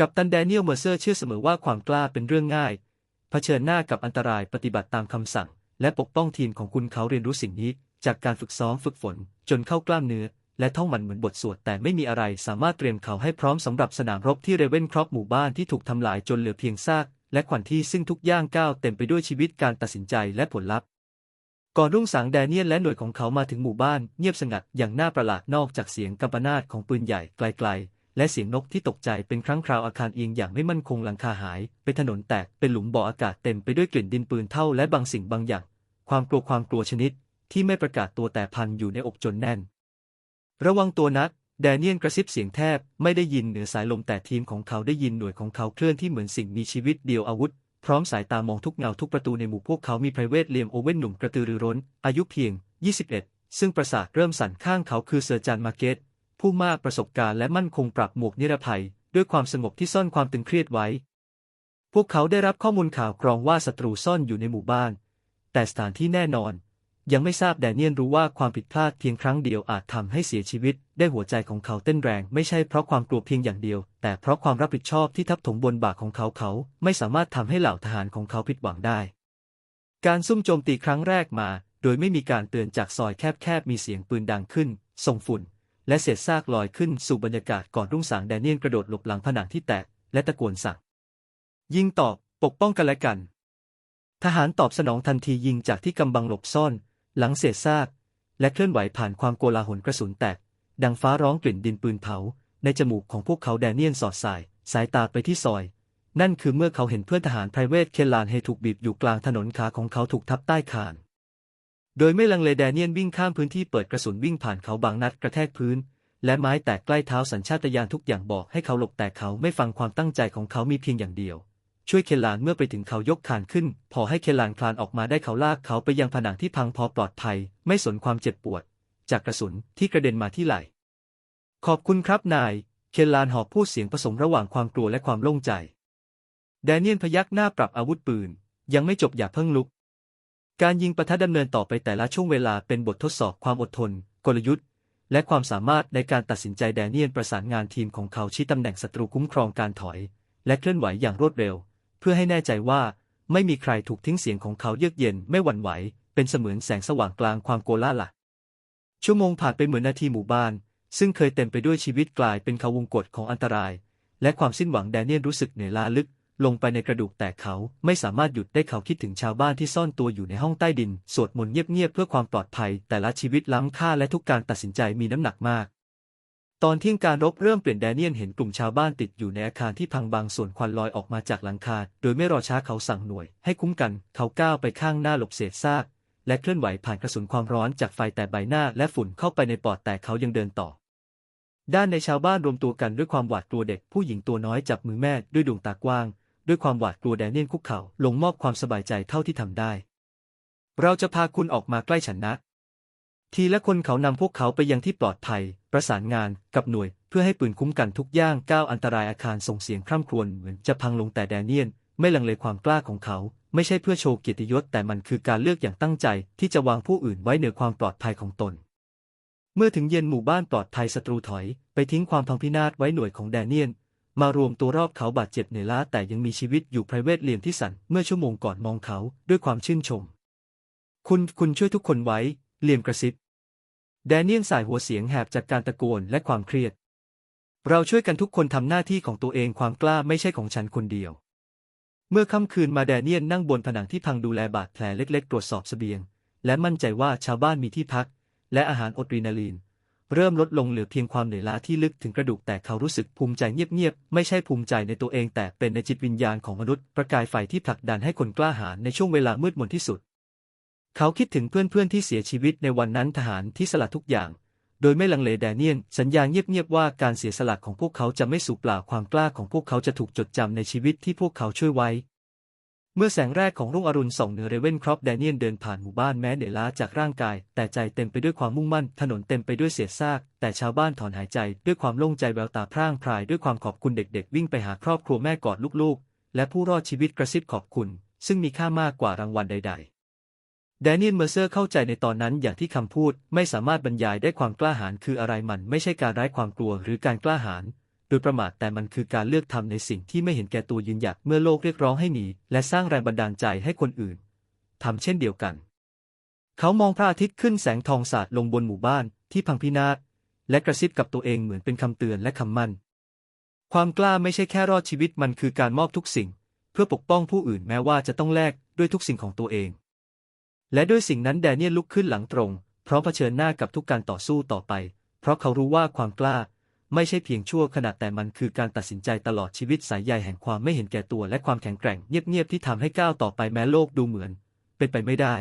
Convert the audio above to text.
กับตันแดเนียลเมอร์เซอร์เชื่อเสมอว่าความกล้าเป็นเรื่องง่าย เผชิญหน้ากับอันตรายปฏิบัติตามคำสั่ง และปกป้องทีมของคุณเขาเรียนรู้สิ่งนี้ จากการฝึกซ้อมฝึกฝน จนเข้ากล้ามเนื้อ และท่องมันเหมือนบทสวด แต่ไม่มีอะไรสามารถเตรียมเขาให้พร้อมสำหรับสนามรบที่เรเวนครอปหมู่บ้านที่ถูกทำลายจนเหลือเพียงซาก และขวัญที่ซึ่งทุกย่างก้าวเต็มไปด้วยชีวิตการตัดสินใจและผลลัพธ์ก่อนรุ่งสางแดเนียลและหน่วยของเขามาถึงหมู่บ้านเงียบสงัดอย่างน่าประหลาดนอกจากเสียงกัมปนาตของปืนใหญ่ไกล และเสียงนกที่ตกใจเป็นครั้งคราวอาคารเอียงอย่างไม่มั่นคงหลังคาหาย เป็นถนนแตกเป็นหลุมบ่ออากาศเต็มไปด้วยกลิ่นดินปืนเท่าและบางสิ่งบางอย่าง ความกลัวความกลัวชนิด ที่ไม่ประกาศตัวแต่พันอยู่ในอกจนแน่น ระวังตัวนักแดเนียลกระซิบเสียงแทบไม่ได้ยินเหนือสายลมแต่ทีมของเขาได้ยินหน่วยของเขาเคลื่อนที่เหมือนสิ่งมีชีวิตเดียวอาวุธ พร้อมสายตามองทุกเงาทุกประตูในหมู่พวกเขามีไพรเวทเลียมโอเว่นหนุ่มกระตือรือร้น อายุเพียง 21 ซึ่งประสาทเริ่มสั่นข้างเขาคือเซอร์จานมาเกต ผู้มากประสบการณ์และมั่นคงปรับหมวกนิรภัย ด้วยความสงบที่ซ่อนความตึงเครียดไว้ พวกเขาได้รับข้อมูลข่าวกรองว่าศัตรูซ่อนอยู่ในหมู่บ้าน แต่สถานที่แน่นอน ยังไม่ทราบแดเนียลรู้ว่าความผิดพลาดเพียงครั้งเดียวอาจทำให้เสียชีวิต ได้หัวใจของเขาเต้นแรงไม่ใช่เพราะความกลัวเพียงอย่างเดียว แต่เพราะความรับผิดชอบที่ทับถมบนบ่าของเขาเขา ไม่สามารถทำให้เหล่าทหารของเขาผิดหวังได้ การซุ่มโจมตีครั้งแรกมา โดยไม่มีการเตือนจากซอยแคบๆมีเสียงปืนดังขึ้นส่งฝุ่น และเศษซากลอยขึ้นสู่บรรยากาศก่อนรุ่งสางแดเนียลกระโดดหลบหลังผนังที่แตก และตะโกนสั่ง ยิงตอบปกป้องกันและกัน ทหารตอบสนองทันทียิงจากที่กำบังหลบซ่อน หลังเศษซาก และเคลื่อนไหวผ่านความโกลาหลกระสุนแตก ดังฟ้าร้องกลิ่นดินปืนเผา ในจมูกของพวกเขาแดเนียลสอดสาย สายตาไปที่ซอย นั่นคือเมื่อเขาเห็นเพื่อนทหารไพรเวทเคลานเฮถูกบีบอยู่กลางถนนขาของเขาถูกทับใต้คาน โดยไม่ลังเลแดเนียลวิ่งข้ามพื้นที่เปิดกระสุนวิ่งผ่านเขาบางนัดกระแทกพื้น และไม้แตกใกล้เท้าสัญชาตญาณทุกอย่างบอกให้เขาหลบแต่เขาไม่ฟังความตั้งใจของเขามีเพียงอย่างเดียว ช่วยเคลานเมื่อไปถึงเขายกคานขึ้น พอให้เคลานคลานออกมาได้เขาลากเขาไปยังผนังที่พังพอปลอดภัย ไม่สนความเจ็บปวด จากกระสุนที่กระเด็นมาที่ไหล่ ขอบคุณครับนาย เคลานหอบพูดเสียงผสมระหว่างความกลัวและความโล่งใจ แดเนียลพยักหน้าปรับอาวุธปืน ยังไม่จบอย่าเพิ่งลุก การยิงประทัดำเนินต่อไปแต่ละช่วงเวลาเป็นบททดสอบความอดทน กลยุทธ์ และความสามารถในการตัดสินใจแดเนียลประสานงานทีมของเขาชี้ตำแหน่งศัตรูคุ้มครองการถอย และเคลื่อนไหวอย่างรวดเร็ว เพื่อให้แน่ใจว่า ไม่มีใครถูกทิ้งเสียงของเขาเยือกเย็นไม่หวั่นไหว เป็นเสมือนแสงสว่างกลางความโกลาหละชั่วโมงผ่านไปเหมือนนาทีหมู่บ้าน ซึ่งเคยเต็มไปด้วยชีวิตกลายเป็นเขาวงกฏของอันตราย และความสิ้นหวังแดเนียลรู้สึกเหนื่อยล้าลึก ลงไปในกระดูกแต่เขาไม่สามารถหยุดได้เขาคิดถึงชาวบ้านที่ซ่อนตัวอยู่ในห้องใต้ดิน สวดมนต์เงียบๆเพื่อความปลอดภัย แต่ละชีวิตล้ำค่าและทุกการตัดสินใจมีน้ำหนักมาก ตอนเที่ยงการรบเริ่มเปลี่ยนแดเนียลเห็นกลุ่มชาวบ้านติดอยู่ในอาคารที่พังบางส่วนควันลอยออกมาจากหลังคา โดยไม่รอช้าเขาสั่งหน่วย ให้คุ้มกัน เขาก้าวไปข้างหน้าหลบเศษซาก และเคลื่อนไหวผ่านกระสุนความร้อนจากไฟแต่ใบหน้า และฝุ่นเข้าไปในปอดแต่เขายังเดินต่อด้านในชาวบ้านรวมตัวกันด้วยความหวาดกลัวเด็กผู้หญิงตัวน้อยจับมือแม่ด้วยดวงตากว้าง ด้วยความหวาดกลัวแดเนียลคุกเข่าลงมอบความสบายใจเท่าที่ทำได้ เราจะพาคุณออกมาใกล้ฉันนะทีละคนเขานำพวกเขาไปยังที่ปลอดภัย ประสานงานกับหน่วย เพื่อให้ปืนคุ้มกันทุกย่างก้าวอันตรายอาคารส่งเสียงคร่ำครวญเหมือนจะพังลงแต่แดเนียลไม่ลังเลความกล้าของเขา ไม่ใช่เพื่อโชว์เกียรติยศแต่มันคือการเลือกอย่างตั้งใจ ที่จะวางผู้อื่นไว้เหนือความปลอดภัยของตน เมื่อถึงเย็นหมู่บ้านปลอดภัยศัตรูถอย ไปทิ้งความพังพินาศไว้หน่วยของแดเนียล มารวมตัวรอบเขาบาดเจ็บเหนื่อยล้าแต่ยังมีชีวิตอยู่ไพรเวทเลียมที่สันเมื่อชั่วโมงก่อนมองเขาด้วยความชื่นชม คุณคุณช่วยทุกคนไว้ เลียมกระซิบ แดเนียลสายหัวเสียงแหบจากการตะโกนและความเครียด เราช่วยกันทุกคนทำหน้าที่ของตัวเองความกล้าไม่ใช่ของฉันคนเดียว เมื่อค่ำคืนมาแดเนียลนั่งบนผนังที่พังดูแลบาดแผลเล็ก ๆ ตรวจสอบเสบียง และมั่นใจว่าชาวบ้านมีที่พัก และอาหารอดรีนาลีน เริ่มลดลงเหลือเพียงความเหนื่อยล้าที่ลึกถึงกระดูกแต่เขารู้สึกภูมิใจเงียบๆ ไม่ใช่ภูมิใจในตัวเองแต่เป็นในจิตวิญญาณของมนุษย์ ประกายไฟที่ผลักดันให้คนกล้าหาญในช่วงเวลามืดมนที่สุด เขาคิดถึงเพื่อนๆที่เสียชีวิตในวันนั้นทหารที่สละทุกอย่าง โดยไม่ลังเลแดเนียลสัญญาเงียบๆว่าการเสียสละของพวกเขาจะไม่สูญเปล่าความกล้าของพวกเขาจะถูกจดจำในชีวิตที่พวกเขาช่วยไว้ เมื่อแสงแรกของรุ่งอรุณส่องเหนือเรเวนครอปแดเนียลเดินผ่านหมู่บ้านแม้เหนื่อยล้าจากร่างกาย แต่ใจเต็มไปด้วยความมุ่งมั่น ถนนเต็มไปด้วยเศษซาก แต่ชาวบ้านถอนหายใจ ด้วยความโล่งใจแววตาพร่างพรายด้วยความขอบคุณเด็กๆ วิ่งไปหาครอบครัวแม่กอดลูกๆ และผู้รอดชีวิตกระซิบขอบคุณ ซึ่งมีค่ามากกว่ารางวัลใด ๆแดเนียลเมอร์เซอร์เข้าใจในตอนนั้นอย่างที่คำพูดไม่สามารถบรรยายได้ความกล้าหาญคืออะไรมันไม่ใช่การไร้ความกลัวหรือการกล้าหาญ โดยประมาทแต่มันคือการเลือกทำในสิ่งที่ไม่เห็นแก่ตัวยืนหยัดเมื่อโลกเรียกร้องให้หนีและสร้างแรงบันดาลใจให้คนอื่นทำเช่นเดียวกัน เขามองพระอาทิตย์ขึ้นแสงทองสาดลงบนหมู่บ้านที่พังพินาศและกระซิบกับตัวเองเหมือนเป็นคำเตือนและคำมั่น ความกล้าไม่ใช่แค่รอดชีวิตมันคือการมอบทุกสิ่ง เพื่อปกป้องผู้อื่นแม้ว่าจะต้องแลกด้วยทุกสิ่งของตัวเอง และด้วยสิ่งนั้นแดเนียลลุกขึ้นหลังตรงพร้อมเผชิญหน้ากับทุกการต่อสู้ต่อไป เพราะเขารู้ว่าความกล้า ไม่ใช่เพียงชั่วขณะแต่มันคือการตัดสินใจตลอดชีวิตสายใยแห่งความไม่เห็นแก่ตัวและความแข็งแกร่งเงียบๆที่ทำให้ก้าวต่อไปแม้โลกดูเหมือน เป็นไปไม่ได้